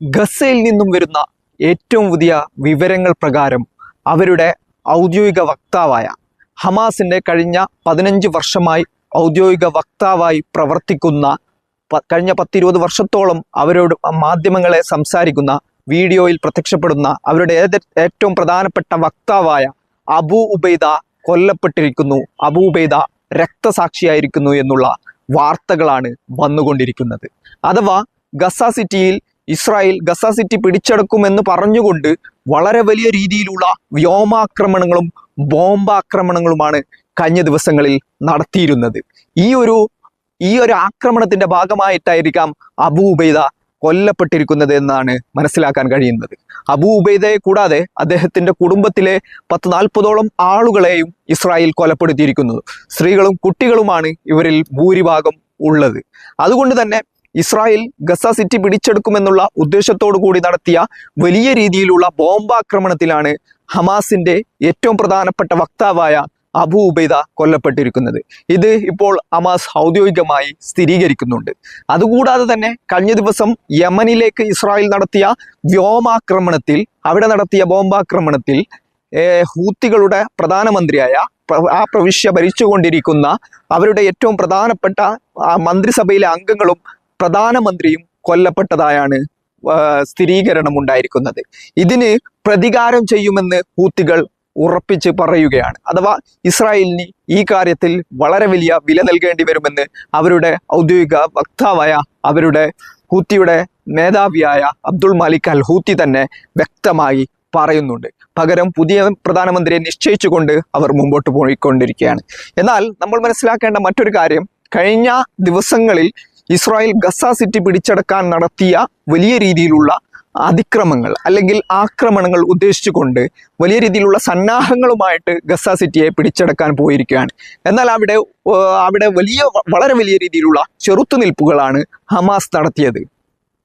ഗസയിൽ നിന്നും വരുന്ന ഏറ്റവും പുതിയ വിവരങ്ങൾ പ്രകാരം അവരുടെ ഔദ്യോഗിക വക്താവായ ഹമാസിന്റെ കഴിഞ്ഞ പതിനഞ്ച് വർഷമായി ഔദ്യോഗിക വക്താവായി പ്രവർത്തിക്കുന്ന കഴിഞ്ഞ പത്തിരുപത് വർഷത്തോളം അവരോട് മാധ്യമങ്ങളെ സംസാരിക്കുന്ന വീഡിയോയിൽ പ്രത്യക്ഷപ്പെടുന്ന അവരുടെ ഏറ്റവും പ്രധാനപ്പെട്ട വക്താവായ അബു ഉബൈദ കൊല്ലപ്പെട്ടിരിക്കുന്നു. അബു ഉബൈദ രക്തസാക്ഷിയായിരിക്കുന്നു എന്നുള്ള വാർത്തകളാണ് വന്നുകൊണ്ടിരിക്കുന്നത്. അഥവാ ഗസ സിറ്റിയിൽ ഇസ്രായേൽ ഗസ സിറ്റി പിടിച്ചെടുക്കുമെന്ന് പറഞ്ഞുകൊണ്ട് വളരെ വലിയ രീതിയിലുള്ള വ്യോമാക്രമണങ്ങളും ബോംബാക്രമണങ്ങളുമാണ് കഴിഞ്ഞ ദിവസങ്ങളിൽ നടത്തിയിരുന്നത്. ഈ ഒരു ഈ ഒരു ആക്രമണത്തിന്റെ ഭാഗമായിട്ടായിരിക്കാം അബു ഉബൈദ കൊല്ലപ്പെട്ടിരിക്കുന്നത് എന്നാണ് മനസ്സിലാക്കാൻ കഴിയുന്നത്. അബു ഉബൈദയെ കൂടാതെ അദ്ദേഹത്തിന്റെ കുടുംബത്തിലെ പത്ത് നാൽപ്പതോളം ആളുകളെയും ഇസ്രായേൽ കൊലപ്പെടുത്തിയിരിക്കുന്നത് സ്ത്രീകളും കുട്ടികളുമാണ് ഇവരിൽ ഭൂരിഭാഗം ഉള്ളത്. അതുകൊണ്ട് തന്നെ ഇസ്രായേൽ ഗസ സിറ്റി പിടിച്ചെടുക്കുമെന്നുള്ള ഉദ്ദേശത്തോടു കൂടി നടത്തിയ വലിയ രീതിയിലുള്ള ബോംബാക്രമണത്തിലാണ് ഹമാസിന്റെ ഏറ്റവും പ്രധാനപ്പെട്ട വക്താവായ അബു ഉബൈദ കൊല്ലപ്പെട്ടിരിക്കുന്നത്. ഇത് ഇപ്പോൾ ഹമാസ് ഔദ്യോഗികമായി സ്ഥിരീകരിക്കുന്നുണ്ട്. അതുകൂടാതെ തന്നെ കഴിഞ്ഞ ദിവസം യമനിലേക്ക് ഇസ്രായേൽ നടത്തിയ വ്യോമാക്രമണത്തിൽ അവിടെ നടത്തിയ ബോംബാക്രമണത്തിൽ ഹൂത്തികളുടെ പ്രധാനമന്ത്രിയായ ആ പ്രവിശ്യ ഭരിച്ചുകൊണ്ടിരിക്കുന്ന അവരുടെ ഏറ്റവും പ്രധാനപ്പെട്ട മന്ത്രിസഭയിലെ അംഗങ്ങളും പ്രധാനമന്ത്രിയും കൊല്ലപ്പെട്ടതായാണ് സ്ഥിരീകരണം ഉണ്ടായിരിക്കുന്നത് ഇതിന് പ്രതികാരം ചെയ്യുമെന്ന് ഹൂത്തികൾ ഉറപ്പിച്ച് പറയുകയാണ്. അഥവാ ഇസ്രായേലിന് ഈ കാര്യത്തിൽ വളരെ വലിയ വില നൽകേണ്ടി വരുമെന്ന് അവരുടെ ഔദ്യോഗിക വക്താവായ അവരുടെ ഹൂത്തിയുടെ മേധാവിയായ അബ്ദുൾ മാലിക് അൽ ഹൂത്തി തന്നെ വ്യക്തമായി പറയുന്നുണ്ട്. പകരം പുതിയ പ്രധാനമന്ത്രിയെ നിശ്ചയിച്ചുകൊണ്ട് അവർ മുമ്പോട്ട് പോയിക്കൊണ്ടിരിക്കുകയാണ്. എന്നാൽ നമ്മൾ മനസ്സിലാക്കേണ്ട മറ്റൊരു കാര്യം കഴിഞ്ഞ ദിവസങ്ങളിൽ ഇസ്രായേൽ ഗസ സിറ്റി പിടിച്ചടക്കാൻ നടത്തിയ വലിയ രീതിയിലുള്ള അതിക്രമങ്ങൾ അല്ലെങ്കിൽ ആക്രമണങ്ങൾ ഉദ്ദേശിച്ചുകൊണ്ട് വലിയ രീതിയിലുള്ള സന്നാഹങ്ങളുമായിട്ട് ഗസ സിറ്റിയെ പിടിച്ചടക്കാൻ പോയിരിക്കുകയാണ്. എന്നാൽ അവിടെ അവിടെ വലിയ വളരെ വലിയ രീതിയിലുള്ള ചെറുത്തുനിൽപ്പുകളാണ് ഹമാസ് നടത്തിയത്.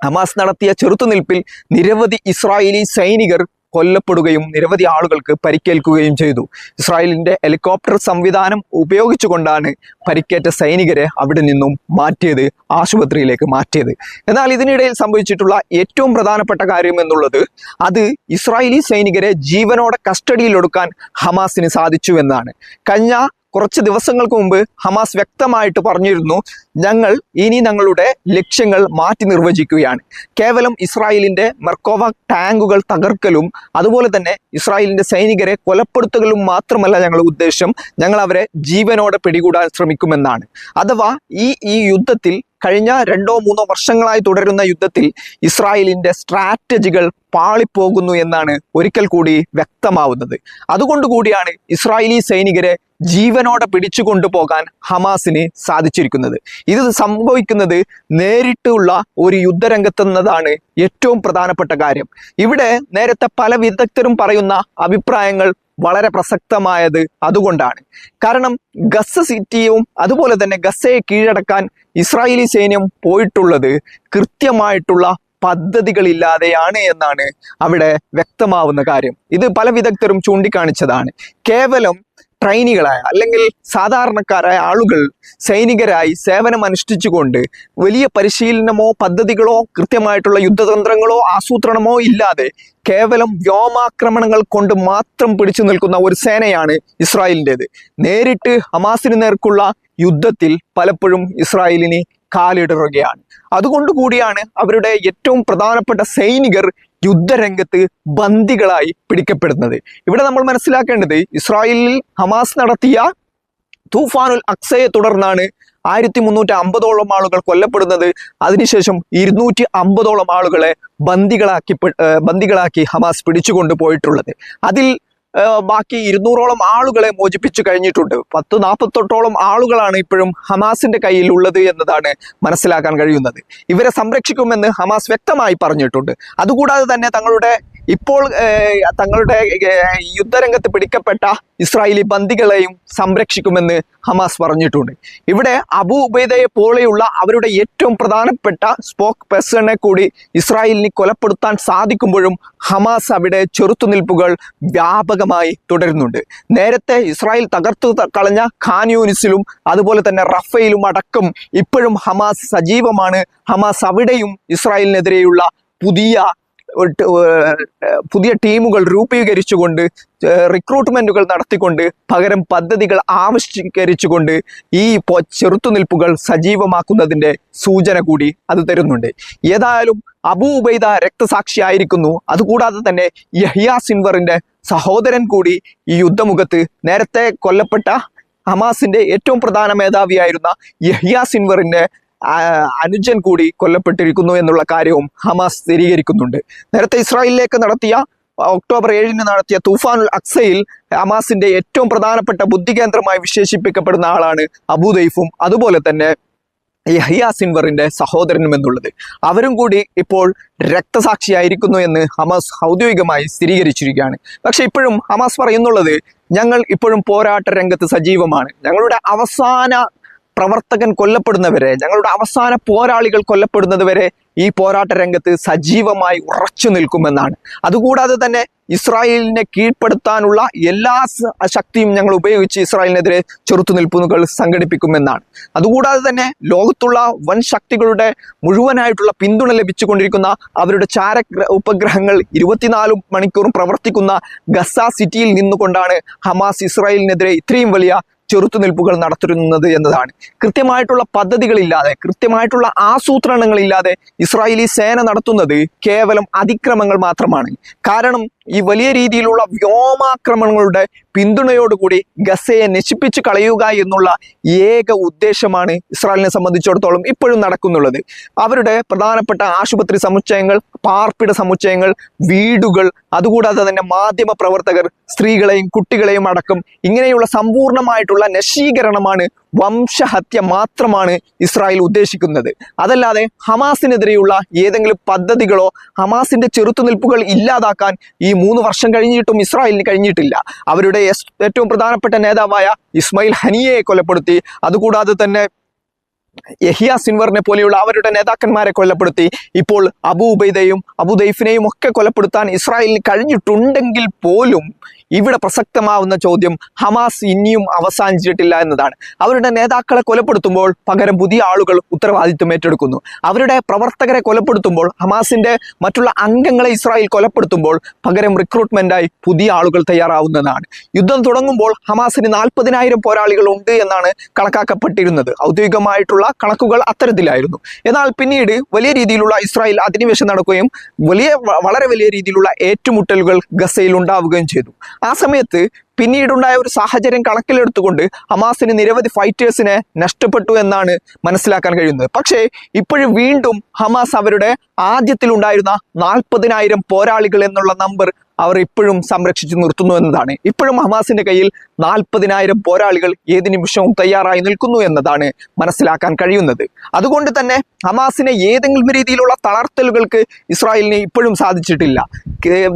ഹമാസ് നടത്തിയ ചെറുത്തുനിൽപ്പിൽ നിരവധി ഇസ്രായേലി സൈനികർ കൊല്ലപ്പെടുകയും നിരവധി ആളുകൾക്ക് പരിക്കേൽക്കുകയും ചെയ്തു. ഇസ്രായേലിന്റെ ഹെലികോപ്റ്റർ സംവിധാനം ഉപയോഗിച്ചുകൊണ്ടാണ് പരിക്കേറ്റ സൈനികരെ അവിടെ നിന്നും മാറ്റിയത് ആശുപത്രിയിലേക്ക് മാറ്റിയത്. എന്നാൽ ഇതിനിടയിൽ സംഭവിച്ചിട്ടുള്ള ഏറ്റവും പ്രധാനപ്പെട്ട കാര്യം എന്നുള്ളത് അത് ഇസ്രായേലി സൈനികരെ ജീവനോടെ കസ്റ്റഡിയിലെടുക്കാൻ ഹമാസിന് സാധിച്ചു എന്നാണ്. കഴിഞ്ഞ കുറച്ച് ദിവസങ്ങൾക്ക് മുമ്പ് ഹമാസ് വ്യക്തമായിട്ട് പറഞ്ഞിരുന്നു ഞങ്ങൾ ഇനി ഞങ്ങളുടെ ലക്ഷ്യങ്ങൾ മാറ്റി നിർവചിക്കുകയാണ്. കേവലം ഇസ്രായേലിന്റെ മെർക്കോവ ടാങ്കുകൾ തകർക്കലും അതുപോലെ തന്നെ ഇസ്രായേലിന്റെ സൈനികരെ കൊലപ്പെടുത്തലും മാത്രമല്ല ഞങ്ങളുടെ ഉദ്ദേശം. ഞങ്ങൾ അവരെ ജീവനോടെ പിടികൂടാൻ ശ്രമിക്കുമെന്നാണ്. അഥവാ ഈ ഈ യുദ്ധത്തിൽ കഴിഞ്ഞ രണ്ടോ മൂന്നോ വർഷങ്ങളായി തുടരുന്ന യുദ്ധത്തിൽ ഇസ്രായേലിന്റെ സ്ട്രാറ്റജികൾ പാളിപ്പോകുന്നു എന്നാണ് ഒരിക്കൽ കൂടി വ്യക്തമാവുന്നത്. അതുകൊണ്ട് കൂടിയാണ് ഇസ്രായേലി സൈനികരെ ജീവനോടെ പിടിച്ചു കൊണ്ടുപോകാൻ ഹമാസിന് സാധിച്ചിരിക്കുന്നത്. ഇത് സംഭവിക്കുന്നത് നേരിട്ടുള്ള ഒരു യുദ്ധരംഗത്തെന്നതാണ് ഏറ്റവും പ്രധാനപ്പെട്ട കാര്യം. ഇവിടെ നേരത്തെ പല വിദഗ്ധരും പറയുന്ന അഭിപ്രായങ്ങൾ വളരെ പ്രസക്തമായത് അതുകൊണ്ടാണ്. കാരണം ഗസ സിറ്റിയും അതുപോലെ തന്നെ ഗസയെ കീഴടക്കാൻ ഇസ്രായേലി സൈന്യം പോയിട്ടുള്ളത് കൃത്യമായിട്ടുള്ള പദ്ധതികളില്ലാതെയാണ് എന്നാണ് അവിടെ വ്യക്തമാവുന്ന കാര്യം. ഇത് പല വിദഗ്ധരും ചൂണ്ടിക്കാണിച്ചതാണ്. കേവലം ട്രെയിനികളായ അല്ലെങ്കിൽ സാധാരണക്കാരായ ആളുകൾ സൈനികരായി സേവനം അനുഷ്ഠിച്ചുകൊണ്ട് വലിയ പരിശീലനമോ പദ്ധതികളോ കൃത്യമായിട്ടുള്ള യുദ്ധതന്ത്രങ്ങളോ ആസൂത്രണമോ ഇല്ലാതെ കേവലം വ്യോമാക്രമണങ്ങൾ കൊണ്ട് മാത്രം പിടിച്ചു നിൽക്കുന്ന ഒരു സേനയാണ് ഇസ്രായേലിന്റെത്. നേരിട്ട് ഹമാസിന് നേർക്കുള്ള യുദ്ധത്തിൽ പലപ്പോഴും ഇസ്രായേലിന് കാലിടറുകയാണ്. അതുകൊണ്ട് കൂടിയാണ് അവരുടെ ഏറ്റവും പ്രധാനപ്പെട്ട സൈനികർ യുദ്ധരംഗത്ത് ബന്ദികളായി പിടിക്കപ്പെടുന്നത്. ഇവിടെ നമ്മൾ മനസ്സിലാക്കേണ്ടത് ഇസ്രായേലിൽ ഹമാസ് നടത്തിയ തൂഫാനുൽ അക്സയെ തുടർന്നാണ് ആയിരത്തി മുന്നൂറ്റി അമ്പതോളം ആളുകൾ കൊല്ലപ്പെടുന്നത്. അതിനുശേഷം ഇരുന്നൂറ്റി അമ്പതോളം ആളുകളെ ബന്ദികളാക്കി ബന്ദികളാക്കി ഹമാസ് പിടിച്ചുകൊണ്ട് പോയിട്ടുള്ളത് അതിൽ ബാക്കി ഇരുന്നൂറോളം ആളുകളെ മോചിപ്പിച്ചു കഴിഞ്ഞിട്ടുണ്ട്. പത്ത് നാൽപ്പത്തെട്ടോളം ആളുകളാണ് ഇപ്പോഴും ഹമാസിന്റെ കയ്യിൽ ഉള്ളത് എന്നതാണ് മനസ്സിലാക്കാൻ കഴിയുന്നത്. ഇവരെ സംരക്ഷിക്കുമെന്ന് ഹമാസ് വ്യക്തമായി പറഞ്ഞിട്ടുണ്ട്. അതുകൂടാതെ തന്നെ തങ്ങളുടെ ഇപ്പോൾ തങ്ങളുടെ യുദ്ധരംഗത്ത് പിടിക്കപ്പെട്ട ഇസ്രായേലി ബന്ദികളെയും സംരക്ഷിക്കുമെന്ന് ഹമാസ് പറഞ്ഞിട്ടുണ്ട്. ഇവിടെ അബു ഉബൈദയെ പോലെയുള്ള അവരുടെ ഏറ്റവും പ്രധാനപ്പെട്ട സ്പോക്ക് പേഴ്സണെ കൂടി ഇസ്രായേലിനെ കൊലപ്പെടുത്താൻ സാധിക്കുമ്പോഴും ഹമാസ് അവിടെ ചെറുത്തുനിൽപ്പുകൾ വ്യാപകമായി തുടരുന്നുണ്ട്. നേരത്തെ ഇസ്രായേൽ തകർത്തു കളഞ്ഞ ഖാൻ യൂനിസിലും അതുപോലെ തന്നെ റഫയിലും അടക്കം ഇപ്പോഴും ഹമാസ് സജീവമാണ്. ഹമാസ് അവിടെയും ഇസ്രായേലിനെതിരെയുള്ള പുതിയ പുതിയ ടീമുകൾ രൂപീകരിച്ചുകൊണ്ട് റിക്രൂട്ട്മെന്റുകൾ നടത്തിക്കൊണ്ട് പകരം പദ്ധതികൾ ആവിഷ്കരിച്ചുകൊണ്ട് ഈ ചെറുത്തുനിൽപ്പുകൾ സജീവമാക്കുന്നതിന്റെ സൂചന കൂടി അത് തരുന്നുണ്ട്. ഏതായാലും അബൂബൈദ രക്തസാക്ഷിയായിരിക്കുന്നു. അതുകൂടാതെ തന്നെ യഹിയ സിൻവറിന്റെ സഹോദരൻ കൂടി ഈ യുദ്ധമുഖത്ത് നേരത്തെ കൊല്ലപ്പെട്ട ഹമാസിന്റെ ഏറ്റവും പ്രധാന മേധാവിയായിരുന്ന യഹിയ സിൻവറിന്റെ അനുജൻ കൂടി കൊല്ലപ്പെട്ടിരിക്കുന്നു എന്നുള്ള കാര്യവും ഹമാസ് സ്ഥിരീകരിക്കുന്നുണ്ട്. നേരത്തെ ഇസ്രായേലിലേക്ക് നടത്തിയ ഒക്ടോബർ ഏഴിന് നടത്തിയ തൂഫാനുൽ അക്സയിൽ ഹമാസിന്റെ ഏറ്റവും പ്രധാനപ്പെട്ട ബുദ്ധികേന്ദ്രമായി വിശേഷിപ്പിക്കപ്പെടുന്ന ആളാണ് അബുദൈഫും അതുപോലെ തന്നെ യഹിയ സിൻവറിന്റെ സഹോദരനും എന്നുള്ളത്. അവരും കൂടി ഇപ്പോൾ രക്തസാക്ഷിയായിരിക്കുന്നു എന്ന് ഹമാസ് ഔദ്യോഗികമായി സ്ഥിരീകരിച്ചിരിക്കുകയാണ്. പക്ഷെ ഇപ്പോഴും ഹമാസ് പറയുന്നുള്ളത് ഞങ്ങൾ ഇപ്പോഴും പോരാട്ട രംഗത്ത് സജീവമാണ്. ഞങ്ങളുടെ അവസാന പ്രവർത്തകൻ കൊല്ലപ്പെടുന്നവരെ ഞങ്ങളുടെ അവസാന പോരാളികൾ കൊല്ലപ്പെടുന്നത് വരെ ഈ പോരാട്ട രംഗത്ത് സജീവമായി ഉറച്ചു നിൽക്കുമെന്നാണ്. അതുകൂടാതെ തന്നെ ഇസ്രായേലിനെ കീഴ്പ്പെടുത്താനുള്ള എല്ലാ ശക്തിയും ഞങ്ങൾ ഉപയോഗിച്ച് ഇസ്രായേലിനെതിരെ ചെറുത്തുനിൽപ്പുകൾ സംഘടിപ്പിക്കുമെന്നാണ്. അതുകൂടാതെ തന്നെ ലോകത്തുള്ള വൻ ശക്തികളുടെ മുഴുവനായിട്ടുള്ള പിന്തുണ ലഭിച്ചുകൊണ്ടിരിക്കുന്ന അവരുടെ ചാര ഉപഗ്രഹങ്ങൾ ഇരുപത്തിനാല് മണിക്കൂറും പ്രവർത്തിക്കുന്ന ഗസ സിറ്റിയിൽ നിന്നുകൊണ്ടാണ് ഹമാസ് ഇസ്രായേലിനെതിരെ ഇത്രയും വലിയ ചെറുത്തുനിൽപ്പുകൾ നടത്തുന്നത് എന്നതാണ്. കൃത്യമായിട്ടുള്ള പദ്ധതികളില്ലാതെ കൃത്യമായിട്ടുള്ള ആസൂത്രണങ്ങളില്ലാതെ ഇസ്രായേലി സേന നടത്തുന്നത് കേവലം അതിക്രമങ്ങൾ മാത്രമാണ്. കാരണം ഈ വലിയ രീതിയിലുള്ള വ്യോമാക്രമണങ്ങളുടെ പിന്തുണയോടുകൂടി ഗസയെ നശിപ്പിച്ച് കളയുക എന്നുള്ള ഏക ഉദ്ദേശമാണ് ഇസ്രായേലിനെ സംബന്ധിച്ചിടത്തോളം ഇപ്പോഴും നടക്കുന്നുള്ളത്. അവരുടെ പ്രധാനപ്പെട്ട ആശുപത്രി സമുച്ചയങ്ങൾ പാർപ്പിട സമുച്ചയങ്ങൾ വീടുകൾ അതുകൂടാതെ തന്നെ മാധ്യമ പ്രവർത്തകർ സ്ത്രീകളെയും കുട്ടികളെയും അടക്കം ഇങ്ങനെയുള്ള സമ്പൂർണമായിട്ടുള്ള നശീകരണമാണ് വംശഹത്യ മാത്രമാണ് ഇസ്രായേൽ ഉദ്ദേശിക്കുന്നത്. അതല്ലാതെ ഹമാസിനെതിരെയുള്ള ഏതെങ്കിലും പദ്ധതികളോ ഹമാസിന്റെ ചെറുത്തുനിൽപ്പുകൾ ഇല്ലാതാക്കാൻ ഈ മൂന്ന് വർഷം കഴിഞ്ഞിട്ടും ഇസ്രായേലിന് കഴിഞ്ഞിട്ടില്ല. അവരുടെ ഏറ്റവും പ്രധാനപ്പെട്ട നേതാവായ ഇസ്മായിൽ ഹനിയയെ കൊലപ്പെടുത്തി അതുകൂടാതെ തന്നെ യഹിയ സിൻവറിനെ പോലെയുള്ള അവരുടെ നേതാക്കന്മാരെ കൊലപ്പെടുത്തി. ഇപ്പോൾ അബു ഉബൈദയും അബു ദൈഫിനെയും ഒക്കെ കൊലപ്പെടുത്താൻ ഇസ്രായേലിന് കഴിഞ്ഞിട്ടുണ്ടെങ്കിൽ പോലും ഇവിടെ പ്രസക്തമാവുന്ന ചോദ്യം ഹമാസ് ഇനിയും അവസാനിച്ചിട്ടില്ല എന്നതാണ്. അവരുടെ നേതാക്കളെ കൊലപ്പെടുത്തുമ്പോൾ പകരം പുതിയ ആളുകൾ ഉത്തരവാദിത്വം ഏറ്റെടുക്കുന്നു. അവരുടെ പ്രവർത്തകരെ കൊലപ്പെടുത്തുമ്പോൾ ഹമാസിന്റെ മറ്റുള്ള അംഗങ്ങളെ ഇസ്രായേൽ കൊലപ്പെടുത്തുമ്പോൾ പകരം റിക്രൂട്ട്മെന്റായി പുതിയ ആളുകൾ തയ്യാറാവുന്നതാണ്. യുദ്ധം തുടങ്ങുമ്പോൾ ഹമാസിന് നാൽപ്പതിനായിരം പോരാളികൾ ഉണ്ട് എന്നാണ് കണക്കാക്കപ്പെട്ടിരുന്നത്. ഔദ്യോഗികമായിട്ടുള്ള കണക്കുകൾ അത്തരത്തിലായിരുന്നു. എന്നാൽ പിന്നീട് വലിയ രീതിയിലുള്ള ഇസ്രായേൽ അധിനിവേശം നടക്കുകയും വലിയ വളരെ വലിയ രീതിയിലുള്ള ഏറ്റുമുട്ടലുകൾ ഗസയിൽ ഉണ്ടാവുകയും ചെയ്തു. ആ സമയത്ത് പിന്നീടുണ്ടായ ഒരു സാഹചര്യം കണക്കിലെടുത്തുകൊണ്ട് ഹമാസിന് നിരവധി ഫൈറ്റേഴ്സിനെ നഷ്ടപ്പെട്ടു എന്നാണ് മനസ്സിലാക്കാൻ കഴിയുന്നത്. പക്ഷേ ഇപ്പോഴും വീണ്ടും ഹമാസ് അവരുടെ ആദ്യത്തിലുണ്ടായിരുന്ന നാൽപ്പതിനായിരം പോരാളികൾ എന്നുള്ള നമ്പർ അവർ ഇപ്പോഴും സംരക്ഷിച്ചു നിർത്തുന്നു എന്നതാണ്. ഇപ്പോഴും ഹമാസിന്റെ കയ്യിൽ നാൽപ്പതിനായിരം പോരാളികൾ ഏത് നിമിഷവും തയ്യാറായി നിൽക്കുന്നു എന്നതാണ് മനസ്സിലാക്കാൻ കഴിയുന്നത്. അതുകൊണ്ട് തന്നെ ഹമാസിനെ ഏതെങ്കിലും രീതിയിലുള്ള തളർത്തലുകൾക്ക് ഇസ്രായേലിന് ഇപ്പോഴും സാധിച്ചിട്ടില്ല.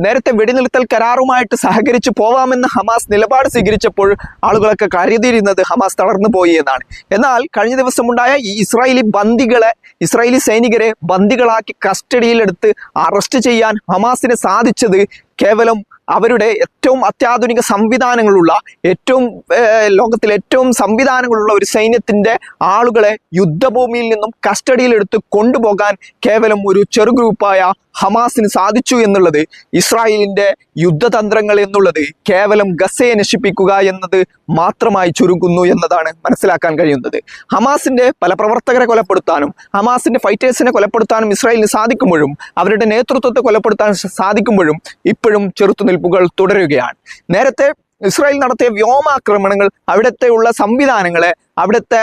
നേരത്തെ വെടിനിർത്തൽ കരാറുമായിട്ട് സഹകരിച്ച് പോവാമെന്ന് ഹമാസ് നിലപാട് സ്വീകരിച്ചപ്പോൾ ആളുകളൊക്കെ കരുതിയിരുന്നത് ഹമാസ് തളർന്നു പോയി എന്നാണ്. എന്നാൽ കഴിഞ്ഞ ദിവസമുണ്ടായ ഈ ഇസ്രായേലി ബന്ദികളെ ഇസ്രായേലി സൈനികരെ ബന്ദികളാക്കി കസ്റ്റഡിയിലെടുത്ത് അറസ്റ്റ് ചെയ്യാൻ ഹമാസിന് സാധിച്ചത് കേവലം അവരുടെ ഏറ്റവും അത്യാധുനിക സംവിധാനങ്ങളുള്ള ഏറ്റവും ലോകത്തിലെ ഏറ്റവും സംവിധാനങ്ങളുള്ള ഒരു സൈന്യത്തിന്റെ ആളുകളെ യുദ്ധഭൂമിയിൽ നിന്നും കസ്റ്റഡിയിലെടുത്ത് കൊണ്ടുപോകാൻ കേവലം ഒരു ചെറു ഗ്രൂപ്പായ ഹമാസിന് സാധിച്ചു എന്നുള്ളത് ഇസ്രായേലിന്റെ യുദ്ധതന്ത്രങ്ങൾ എന്നുള്ളത് കേവലം ഗസയെ നശിപ്പിക്കുക എന്നത് മാത്രമായി ചുരുങ്ങുന്നു എന്നതാണ് മനസ്സിലാക്കാൻ കഴിയുന്നത്. ഹമാസിന്റെ പല പ്രവർത്തകരെ കൊലപ്പെടുത്താനും ഹമാസിന്റെ ഫൈറ്റേഴ്സിനെ കൊലപ്പെടുത്താനും ഇസ്രായേലിന് സാധിക്കുമ്പോഴും അവരുടെ നേതൃത്വത്തെ കൊലപ്പെടുത്താൻ സാധിക്കുമ്പോഴും ഇപ്പോഴും ചെറുത്തുനിൽപ്പുകൾ തുടരുകയാണ്. നേരത്തെ ഇസ്രായേൽ നടത്തിയ വ്യോമാക്രമണങ്ങൾ അവിടുത്തെ ഉള്ള സംവിധാനങ്ങളെ അവിടുത്തെ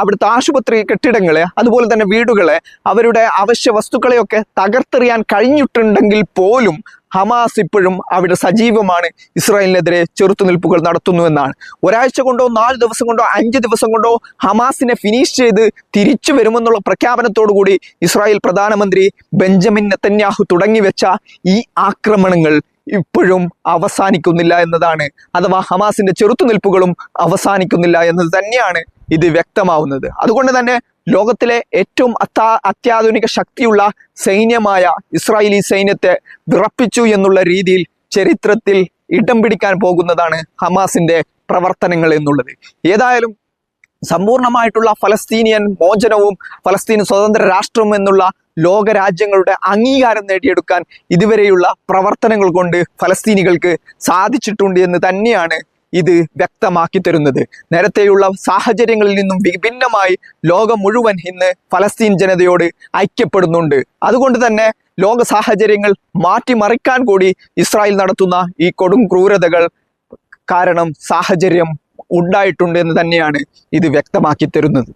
അവിടുത്തെ ആശുപത്രി കെട്ടിടങ്ങളെ അതുപോലെ തന്നെ വീടുകളെ അവരുടെ അവശ്യ വസ്തുക്കളെയൊക്കെ തകർത്തെറിയാൻ കഴിഞ്ഞിട്ടുണ്ടെങ്കിൽ പോലും ഹമാസ് ഇപ്പോഴും അവിടെ സജീവമാണ്. ഇസ്രായേലിനെതിരെ ചെറുത്തുനിൽപ്പുകൾ നടത്തുന്നു എന്നാണ്. ഒരാഴ്ച കൊണ്ടോ നാല് ദിവസം കൊണ്ടോ അഞ്ച് ദിവസം കൊണ്ടോ ഹമാസിനെ ഫിനിഷ് ചെയ്ത് തിരിച്ചു വരുമെന്നുള്ള പ്രഖ്യാപനത്തോടു കൂടി ഇസ്രായേൽ പ്രധാനമന്ത്രി ബെഞ്ചമിൻ നെത്തന്യാഹു തുടങ്ങിവെച്ച ഈ ആക്രമണങ്ങൾ ഇപ്പോഴും അവസാനിക്കുന്നില്ല എന്നതാണ്. അഥവാ ഹമാസിന്റെ ചെറുത്തുനിൽപ്പുകളും അവസാനിക്കുന്നില്ല എന്നത് തന്നെയാണ് ഇത് വ്യക്തമാവുന്നത്. അതുകൊണ്ട് തന്നെ ലോകത്തിലെ ഏറ്റവും അത്താ അത്യാധുനിക ശക്തിയുള്ള സൈന്യമായ ഇസ്രായേലി സൈന്യത്തെ വിറപ്പിച്ചു എന്നുള്ള രീതിയിൽ ചരിത്രത്തിൽ ഇടം പിടിക്കാൻ പോകുന്നതാണ് ഹമാസിന്റെ പ്രവർത്തനങ്ങൾ എന്നുള്ളത്. ഏതായാലും സമ്പൂർണമായിട്ടുള്ള ഫലസ്തീനിയൻ മോചനവും ഫലസ്തീൻ സ്വതന്ത്ര രാഷ്ട്രവും എന്നുള്ള ലോകരാജ്യങ്ങളുടെ അംഗീകാരം നേടിയെടുക്കാൻ ഇതുവരെയുള്ള പ്രവർത്തനങ്ങൾ കൊണ്ട് ഫലസ്തീനികൾക്ക് സാധിച്ചിട്ടുണ്ട് എന്ന് തന്നെയാണ് ഇത് വ്യക്തമാക്കി തരുന്നത്. നേരത്തെയുള്ള സാഹചര്യങ്ങളിൽ നിന്നും വിഭിന്നമായി ലോകം മുഴുവൻ ഇന്ന് ഫലസ്തീൻ ജനതയോട് ഐക്യപ്പെടുന്നുണ്ട്. അതുകൊണ്ട് തന്നെ ലോക സാഹചര്യങ്ങൾ മാറ്റിമറിക്കാൻ കൂടി ഇസ്രായേൽ നടത്തുന്ന ഈ കൊടും ക്രൂരതകൾ കാരണം സാഹചര്യം ഉണ്ടായിട്ടുണ്ട് എന്ന് തന്നെയാണ് ഇത് വ്യക്തമാക്കി തരുന്നത്.